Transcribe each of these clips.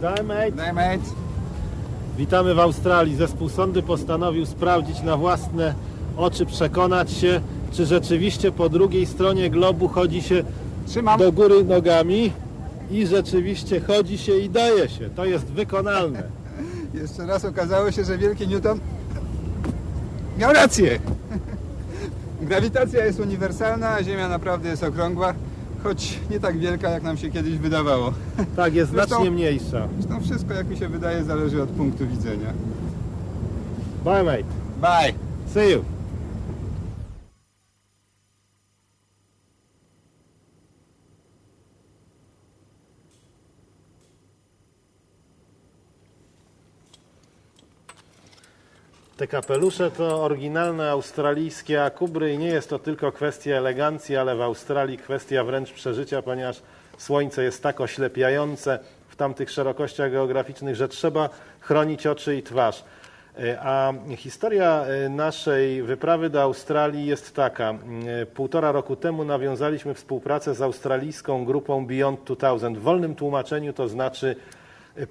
Daj, Daj, mate. Witamy w Australii. Zespół Sondy postanowił sprawdzić na własne oczy, przekonać się, czy rzeczywiście po drugiej stronie globu chodzi się Trzymam. do góry nogami i rzeczywiście chodzi się i daje się. To jest wykonalne. Jeszcze raz okazało się, że wielki Newton miał rację. Grawitacja jest uniwersalna, a Ziemia naprawdę jest okrągła, choć nie tak wielka, jak nam się kiedyś wydawało. Tak, jest Zresztą- znacznie mniejsza. Zresztą wszystko, jak mi się wydaje, zależy od punktu widzenia. Bye mate. Bye! See you. Te kapelusze to oryginalne australijskie akubry i nie jest to tylko kwestia elegancji, ale w Australii kwestia wręcz przeżycia, ponieważ słońce jest tak oślepiające w tamtych szerokościach geograficznych, że trzeba chronić oczy i twarz. E, A historia e, naszej wyprawy do Australii jest taka. E, Półtora roku temu nawiązaliśmy współpracę z australijską grupą Beyond 2000. W wolnym tłumaczeniu to znaczy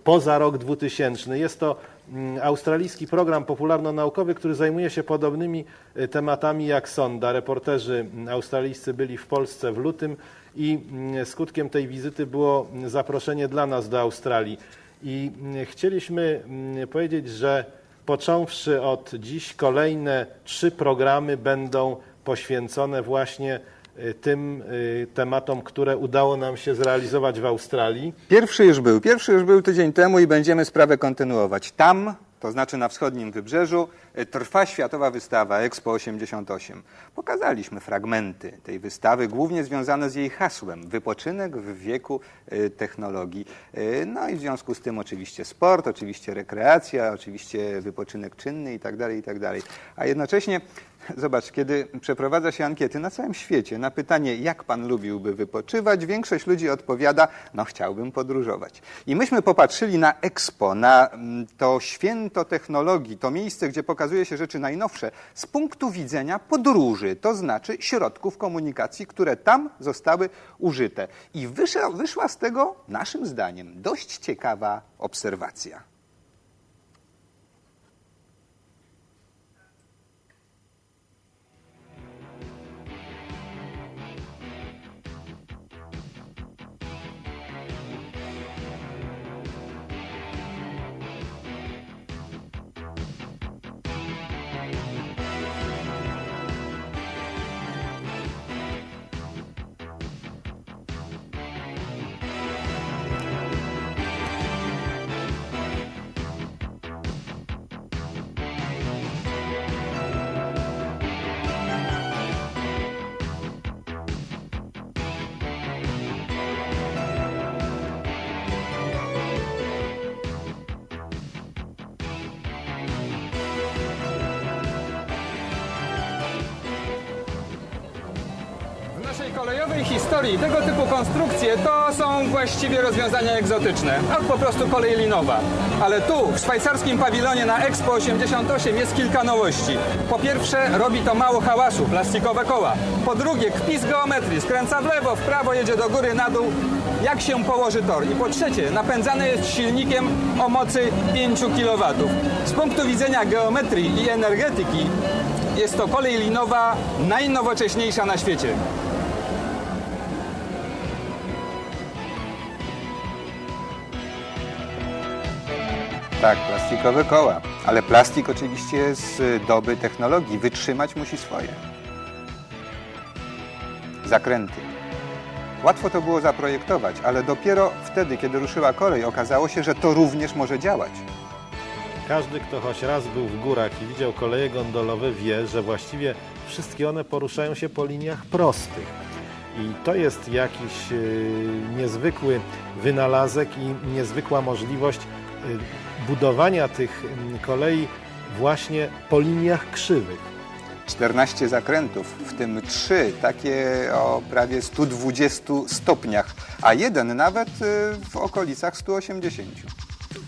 poza rok 2000. Jest to mm, australijski program popularno-naukowy, który zajmuje się podobnymi e, tematami jak sonda. Reporterzy mm, australijscy byli w Polsce w lutym i mm, skutkiem tej wizyty było zaproszenie dla nas do Australii. I chcieliśmy powiedzieć, że począwszy od dziś kolejne trzy programy będą poświęcone właśnie y, tym y, tematom, które udało nam się zrealizować w Australii. Pierwszy już był. Pierwszy już był tydzień temu i będziemy sprawę kontynuować. Tam, to znaczy na wschodnim wybrzeżu, e, trwa światowa wystawa Expo 88. Pokazaliśmy fragmenty tej wystawy, głównie związane z jej hasłem wypoczynek w wieku technologii. No i w związku z tym oczywiście sport, oczywiście rekreacja, oczywiście wypoczynek czynny i tak dalej, i tak. A jednocześnie Zobacz, kiedy przeprowadza się ankiety na całym świecie na pytanie, jak pan lubiłby wypoczywać, większość ludzi odpowiada, no chciałbym podróżować. I myśmy popatrzyli na Expo, na mm, to święto technologii, to miejsce, gdzie pokazuje się rzeczy najnowsze, z punktu widzenia podróży, to znaczy środków komunikacji, które tam zostały użyte. I wyszła, wyszła z tego, naszym zdaniem, dość ciekawa obserwacja. Kolejowej historii tego typu konstrukcje to są właściwie rozwiązania egzotyczne, albo po prostu kolej linowa. Ale tu, w szwajcarskim pawilonie na Expo 88 jest kilka nowości. Po pierwsze, robi to mało hałasu, plastikowe koła. Po drugie, kpi z geometrii, skręca w lewo, w prawo, jedzie do góry, na dół, jak się położy tor. I po trzecie, napędzane jest silnikiem o mocy 5 kW. Z punktu widzenia geometrii i energetyki jest to kolej linowa najnowocześniejsza na świecie. Tak, plastikowe koła. Ale plastik oczywiście z doby technologii. Wytrzymać musi swoje. Zakręty. Łatwo to było zaprojektować, ale dopiero wtedy, kiedy ruszyła kolej, okazało się, że to również może działać. Każdy, kto choć raz był w górach i widział koleje gondolowe, wie, że właściwie wszystkie one poruszają się po liniach prostych. I to jest jakiś y, niezwykły wynalazek i niezwykła możliwość y, budowania tych mm, kolei właśnie po liniach krzywych. 14 zakrętów, w tym 3 takie o prawie 120 stopniach, a jeden nawet y, w okolicach 180.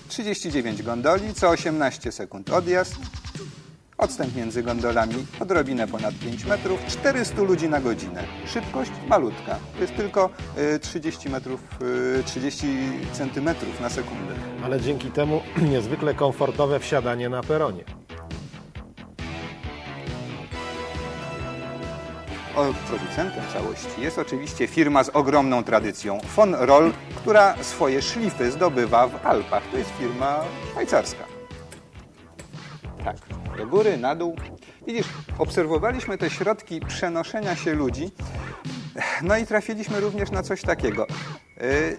39 gondoli, co 18 sekund odjazd, odstęp między gondolami odrobinę ponad 5 metrów, 400 ludzi na godzinę. Szybkość malutka, to jest tylko y, 30 metrów, y, 30 centymetrów na sekundę. ale dzięki temu niezwykle komfortowe wsiadanie na peronie. O, producentem całości jest oczywiście firma z ogromną tradycją, Von Roll, która swoje szlify zdobywa w Alpach. To jest firma szwajcarska. Do góry, na dół. Widzisz, obserwowaliśmy te środki przenoszenia się ludzi, no i trafiliśmy również na coś takiego. Y,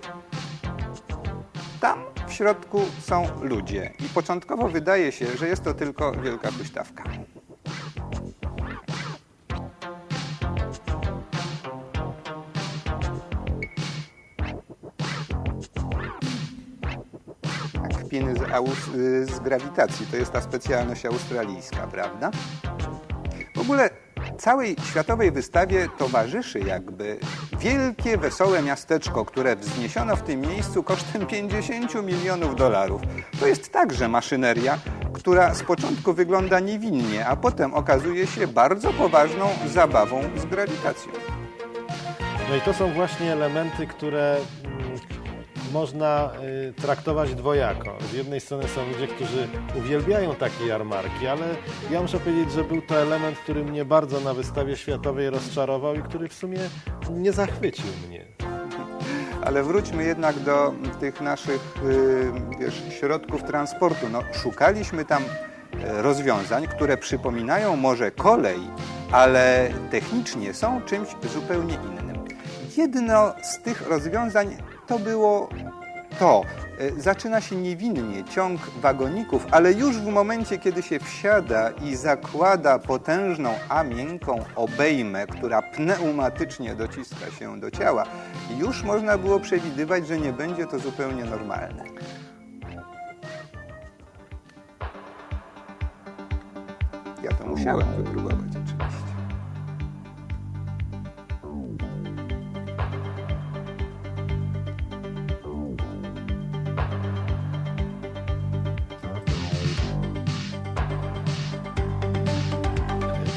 Tam w środku są ludzie i początkowo wydaje się, że jest to tylko wielka huśtawka. Y, z grawitacji. To jest ta specjalność australijska, prawda? W ogóle całej światowej wystawie towarzyszy jakby wielkie, wesołe miasteczko, które wzniesiono w tym miejscu kosztem 50 milionów dolarów. To jest także maszyneria, która z początku wygląda niewinnie, a potem okazuje się bardzo poważną zabawą z grawitacją. No i to są właśnie elementy, które mm, można y, traktować dwojako. Z jednej strony są ludzie, którzy uwielbiają takie jarmarki, ale ja muszę powiedzieć, że był to element, który mnie bardzo na wystawie światowej rozczarował i który w sumie nie zachwycił mnie. Ale wróćmy jednak do tych naszych y, wiesz, środków transportu. No, szukaliśmy tam e, rozwiązań, które przypominają może kolej, ale technicznie są czymś zupełnie innym. Jedno z tych rozwiązań to było to. E, Zaczyna się niewinnie ciąg wagoników, ale już w momencie, kiedy się wsiada i zakłada potężną, a miękką obejmę, która pneumatycznie dociska się do ciała, już można było przewidywać, że nie będzie to zupełnie normalne. Ja to musiałem wypróbować oczywiście.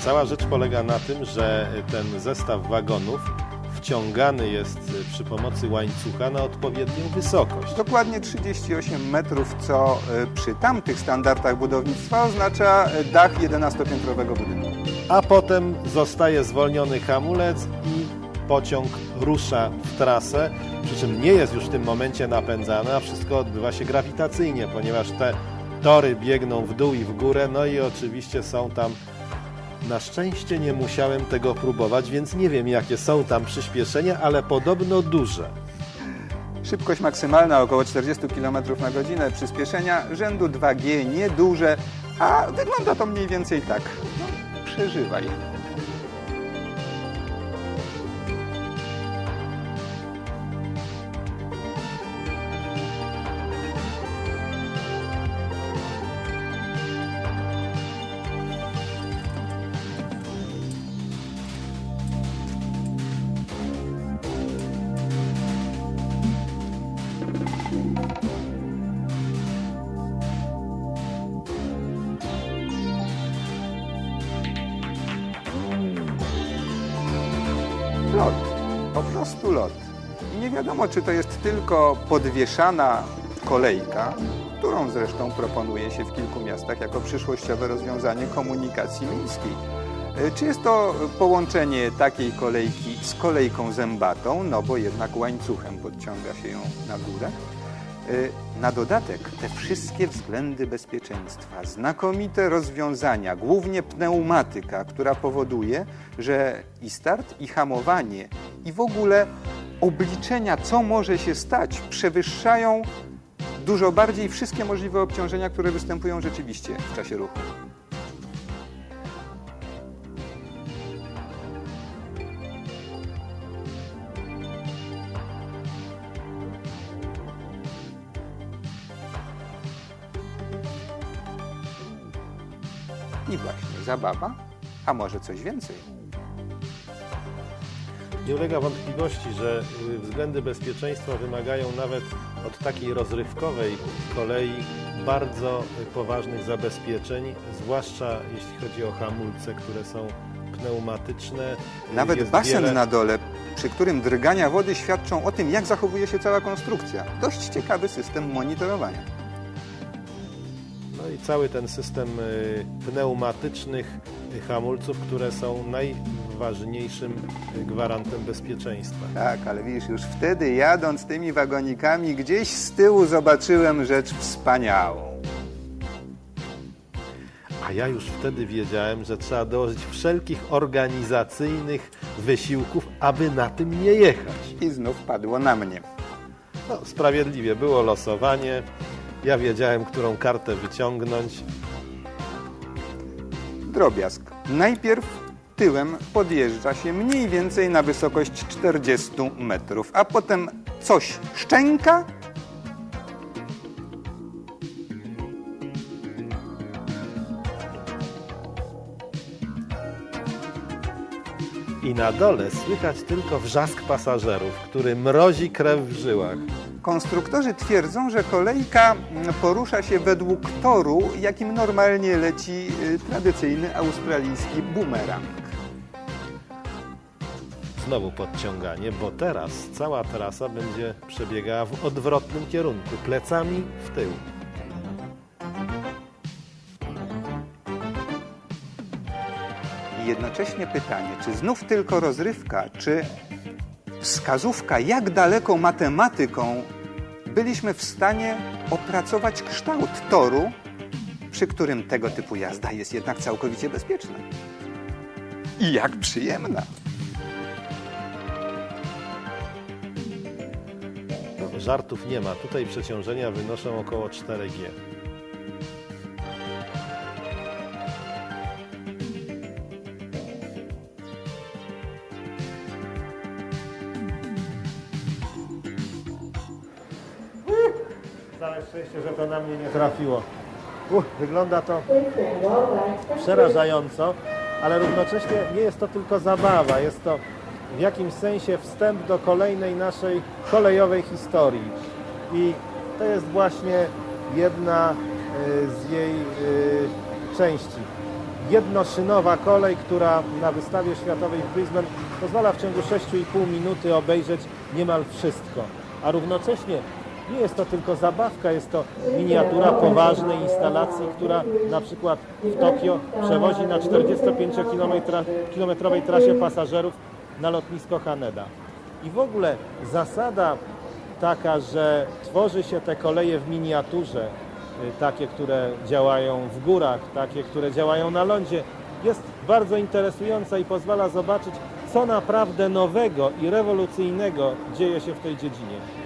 Cała rzecz polega na tym, że ten zestaw wagonów wciągany jest przy pomocy łańcucha na odpowiednią wysokość. Dokładnie 38 metrów, co y, przy tamtych standardach budownictwa oznacza y, dach 11-piętrowego budynku. a potem zostaje zwolniony hamulec i pociąg rusza w trasę, przy czym nie jest już w tym momencie napędzany, a wszystko odbywa się grawitacyjnie, ponieważ te tory biegną w dół i w górę, no i oczywiście są tam na szczęście nie musiałem tego próbować, więc nie wiem jakie są tam przyspieszenia, ale podobno duże. Szybkość maksymalna około 40 km na godzinę, przyspieszenia rzędu 2G, nieduże, a wygląda to mniej więcej tak. No, przeżywaj. 100 lat. I nie wiadomo, czy to jest tylko podwieszana kolejka, którą zresztą proponuje się w kilku miastach jako przyszłościowe rozwiązanie komunikacji miejskiej. E, czy jest to połączenie takiej kolejki z kolejką zębatą, no bo jednak łańcuchem podciąga się ją na górę? E, na dodatek te wszystkie względy bezpieczeństwa, znakomite rozwiązania, głównie pneumatyka, która powoduje, że i start, i hamowanie i w ogóle obliczenia, co może się stać, przewyższają dużo bardziej wszystkie możliwe obciążenia, które występują rzeczywiście w czasie ruchu. I właśnie zabawa, a może coś więcej. Nie ulega wątpliwości, że y, względy bezpieczeństwa wymagają nawet od takiej rozrywkowej kolei bardzo y, poważnych zabezpieczeń, zwłaszcza jeśli chodzi o hamulce, które są pneumatyczne. Nawet jest basen wiele- na dole, przy którym drgania wody świadczą o tym, jak zachowuje się cała konstrukcja. Dość ciekawy system monitorowania. No i cały ten system y, pneumatycznych hamulców, które są najważniejszym gwarantem bezpieczeństwa. Tak, ale widzisz, już wtedy jadąc tymi wagonikami, gdzieś z tyłu zobaczyłem rzecz wspaniałą. A ja już wtedy wiedziałem, że trzeba dołożyć wszelkich organizacyjnych wysiłków, aby na tym nie jechać. I znów padło na mnie. No, sprawiedliwie było losowanie. Ja wiedziałem, którą kartę wyciągnąć. Drobiazg. Najpierw tyłem podjeżdża się mniej więcej na wysokość 40 metrów, a potem coś szczęka I na dole słychać tylko wrzask pasażerów, który mrozi krew w żyłach. Konstruktorzy twierdzą, że kolejka porusza się według toru, jakim normalnie leci y, tradycyjny australijski bumerang. Znowu podciąganie, bo teraz cała trasa będzie przebiegała w odwrotnym kierunku, plecami w tył. I jednocześnie pytanie, czy znów tylko rozrywka, czy wskazówka, jak daleką matematyką byliśmy w stanie opracować kształt toru, przy którym tego typu jazda jest jednak całkowicie bezpieczna. I jak przyjemna. No, żartów nie ma. Tutaj przeciążenia wynoszą około 4G. Całe szczęście, że to na mnie nie trafiło. Uch, wygląda to przerażająco, ale równocześnie nie jest to tylko zabawa, jest to w jakimś sensie wstęp do kolejnej naszej kolejowej historii. I to jest właśnie jedna y, z jej y, części. Jednoszynowa kolej, która na wystawie światowej w Brisbane pozwala w ciągu 6,5 minuty obejrzeć niemal wszystko. A równocześnie nie jest to tylko zabawka, jest to miniatura poważnej instalacji, która na przykład w Tokio przewozi na 45-kilometrowej trasie pasażerów na lotnisko Haneda. I w ogóle zasada taka, że tworzy się te koleje w miniaturze, y, takie, które działają w górach, takie, które działają na lądzie, jest bardzo interesująca i pozwala zobaczyć, co naprawdę nowego i rewolucyjnego dzieje się w tej dziedzinie.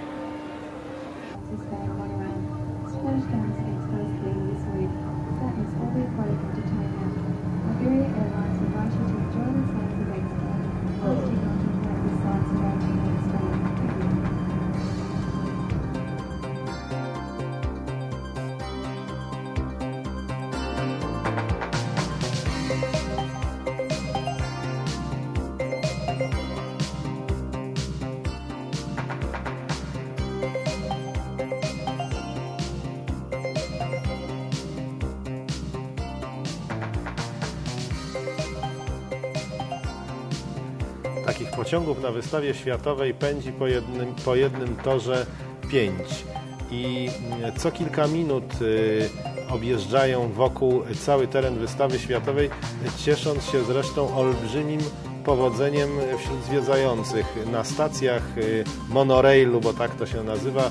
Pociągów na wystawie światowej pędzi po jednym, po jednym torze pięć. I mm, co kilka minut y, objeżdżają wokół cały teren wystawy światowej, ciesząc się zresztą olbrzymim powodzeniem wśród zwiedzających. Na stacjach y, monorailu, bo tak to się nazywa,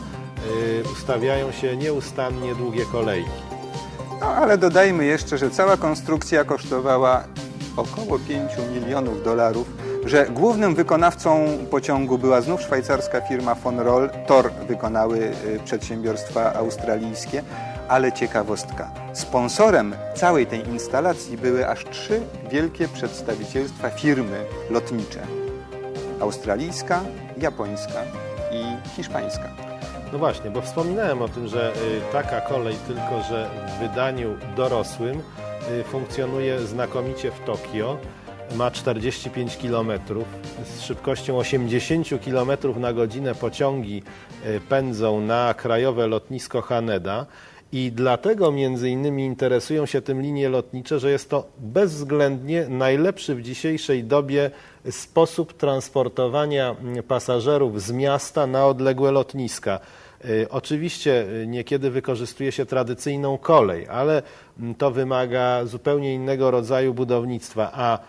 y, ustawiają się nieustannie długie kolejki. No ale dodajmy jeszcze, że cała konstrukcja kosztowała około 5 milionów dolarów, że głównym wykonawcą pociągu była znów szwajcarska firma von Roll. Tor wykonały y, przedsiębiorstwa australijskie, ale ciekawostka. Sponsorem całej tej instalacji były aż trzy wielkie przedstawicielstwa firmy lotnicze. Australijska, japońska i hiszpańska. No właśnie, bo wspominałem o tym, że y, taka kolej, tylko że w wydaniu dorosłym y, funkcjonuje znakomicie w Tokio. Ma 45 km. Z szybkością 80 km na godzinę pociągi y, pędzą na krajowe lotnisko Haneda. I dlatego między innymi interesują się tym linie lotnicze, że jest to bezwzględnie najlepszy w dzisiejszej dobie sposób transportowania mm, pasażerów z miasta na odległe lotniska. Y, Oczywiście y, niekiedy wykorzystuje się tradycyjną kolej, ale mm, to wymaga zupełnie innego rodzaju budownictwa, a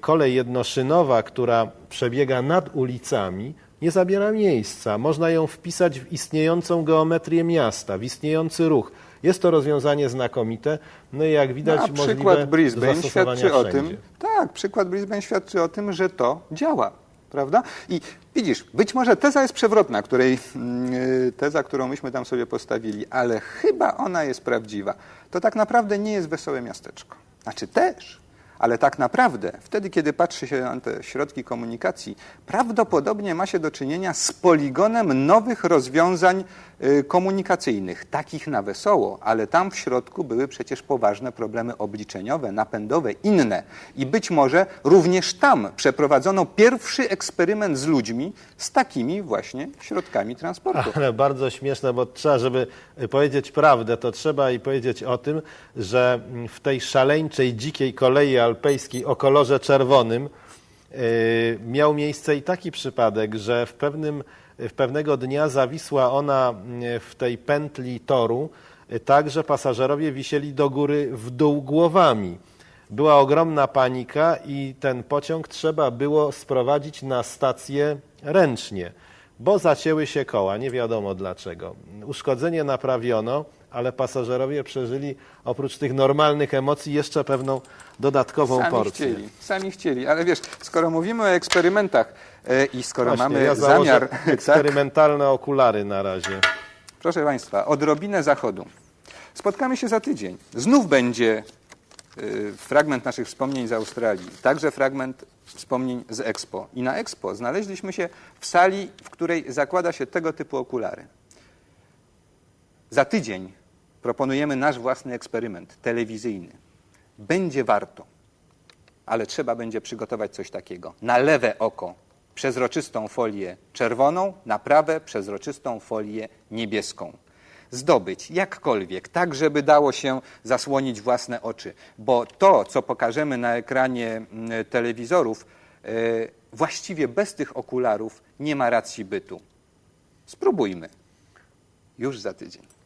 kolej jednoszynowa, która przebiega nad ulicami, nie zabiera miejsca. Można ją wpisać w istniejącą geometrię miasta, w istniejący ruch. Jest to rozwiązanie znakomite, no i jak widać możliwe przykład Brisbane świadczy o wszędzie. tym, tak, przykład Brisbane świadczy o tym, że to działa, prawda? I widzisz, być może teza jest przewrotna, której, mm, y, teza, którą myśmy tam sobie postawili, ale chyba ona jest prawdziwa. To tak naprawdę nie jest wesołe miasteczko. Znaczy też, ale tak naprawdę wtedy, kiedy patrzy się na te środki komunikacji, prawdopodobnie ma się do czynienia z poligonem nowych rozwiązań y, komunikacyjnych, takich na wesoło, ale tam w środku były przecież poważne problemy obliczeniowe, napędowe, inne. I być może również tam przeprowadzono pierwszy eksperyment z ludźmi z takimi właśnie środkami transportu. Ale bardzo śmieszne, bo trzeba, żeby powiedzieć prawdę, to trzeba i powiedzieć o tym, że w tej szaleńczej, dzikiej kolei alpejskiej o kolorze czerwonym y, miał miejsce i taki przypadek, że w, pewnym, w pewnego dnia zawisła ona y, w tej pętli toru y, tak, że pasażerowie wisieli do góry w dół głowami. Była ogromna panika i ten pociąg trzeba było sprowadzić na stację ręcznie, bo zacięły się koła, nie wiadomo dlaczego. Uszkodzenie naprawiono, ale pasażerowie przeżyli oprócz tych normalnych emocji jeszcze pewną dodatkową Sami porcję. chcieli, sami chcieli, ale wiesz, skoro mówimy o eksperymentach e, i skoro Właśnie, mamy ja zamiar, tak, eksperymentalne okulary na razie. Proszę Państwa, odrobinę zachodu. Spotkamy się za tydzień. Znów będzie y, fragment naszych wspomnień z Australii, także fragment wspomnień z Expo. I na Expo znaleźliśmy się w sali, w której zakłada się tego typu okulary. Za tydzień proponujemy nasz własny eksperyment telewizyjny. Będzie warto, ale trzeba będzie przygotować coś takiego. Na lewe oko przezroczystą folię czerwoną, na prawe przezroczystą folię niebieską. Zdobyć jakkolwiek, tak żeby dało się zasłonić własne oczy, bo to, co pokażemy na ekranie mm, telewizorów, e, właściwie bez tych okularów nie ma racji bytu. Spróbujmy. Już za tydzień.